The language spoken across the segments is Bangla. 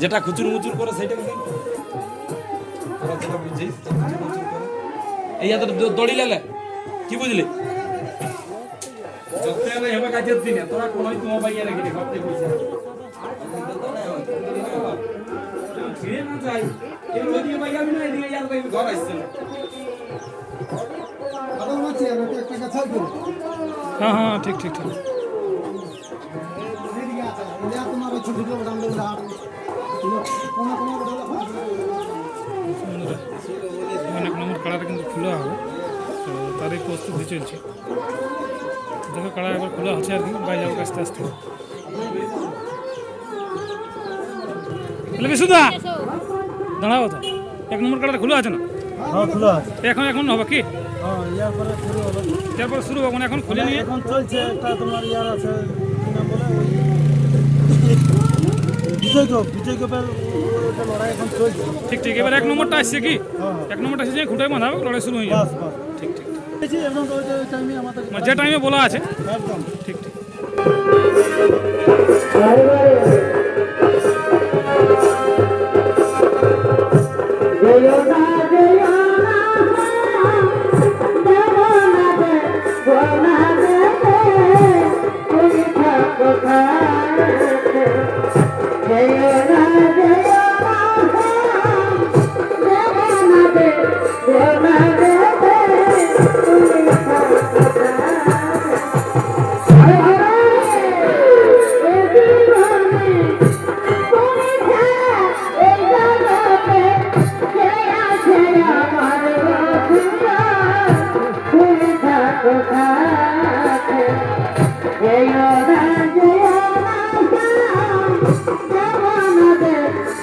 যেটা খুচুর মুচুর করে করে। এই দড়ি লালে কি বুঝলি? হবে তোরা হ্যাঁ হ্যাঁ ঠিক ঠিক ঠিক। এক নম্বর কালার কিন্তু খোলা হবে। তো তারই প্রস্তুতি চলছে। দেখো কালার একবার খোলা হচ্ছে আর কি বাইরে যাব আস্তে আস্তে। তাহলে বিশুদা দাঁড়াও তো। এক নম্বর কাড়াটা খোলা আছে না? হ্যাঁ আছে এখন এখন হবে কি তারপর শুরু হবে এখন খুলে নিয়ে এখন চলছে একটা তোমার ইয়ার আছে বলে বিজয় বিজয় ঠিক ঠিক এবার এক নম্বরটা আসছে কি এক নম্বরটা আসছে বাঁধা লড়াই শুরু হয়ে যাবে ঠিক ঠিক ঠিক যে টাইমে আমাদের মানে যে টাইমে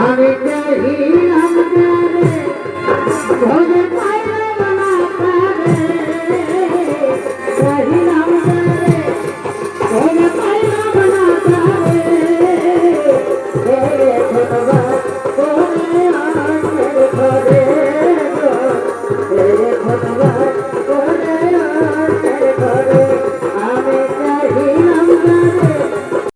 আমি চাই আমার ভগবান